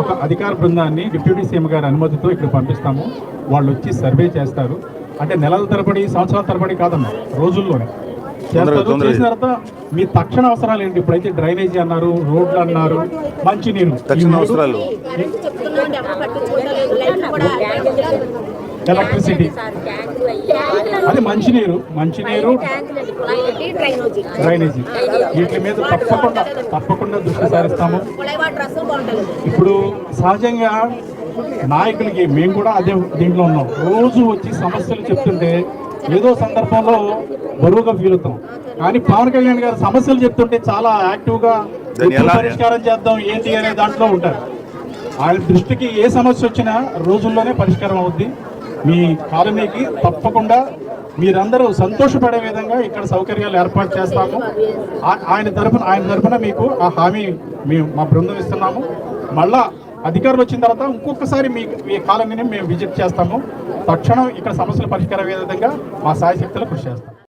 ఒక అధికార బృందాన్ని డిప్యూటీ సీఎం గారి అనుమతితో ఇక్కడ పంపిస్తాము. వాళ్ళు వచ్చి సర్వే చేస్తారు. అంటే నెలల తరబడి సంవత్సరాల తరబడి కాదమ్మా రోజుల్లోనే. చేస్తారు చేసిన తర్వాత మీ తక్షణ అవసరాలు ఏంటి? ఇప్పుడైతే డ్రైనేజీ అన్నారు రోడ్లు అన్నారు మంచినీరు. ఈ తక్షణ అవసరాలు. ఎలక్ట్రిసిటీ అది మంచినీరు మంచినీరు డ్రైనేజీ. డ్రైనేజీ వీటి మీద తప్పకుండా తప్పకుండా దృష్టి సారిస్తాము. ఇప్పుడు సహజంగా నాయకులకి మేము కూడా అదే దీంట్లో ఉన్నాం. రోజు వచ్చి సమస్యలు చెప్తుంటే ఏదో సందర్భంలో బరువుగా ఫీల్ అవుతాం. కానీ పవన్ కళ్యాణ్ గారు సమస్యలు చెప్తుంటే చాలా యాక్టివ్గా పరిష్కారం చేద్దాం ఏంటి అనే దాంట్లో ఉంటారు. ఆయన దృష్టికి ఏ సమస్య వచ్చినా రోజుల్లోనే పరిష్కారం అవుద్ది. మీ కాలనీకి తప్పకుండా మీరందరూ సంతోషపడే విధంగా ఇక్కడ సౌకర్యాలు ఏర్పాటు చేస్తాము. ఆయన తరపున ఆయన తరపున మీకు ఆ హామీ మేము మా బృందం ఇస్తున్నాము. మళ్ళా అధికారులు వచ్చిన తర్వాత ఇంకొకసారి మీ మీ కాలనీని మేము విజిట్ చేస్తాము. తక్షణం ఇక్కడ సమస్యలు పరిష్కారం అయ్యే విధంగా మా సాయశక్తులు కృషి చేస్తాం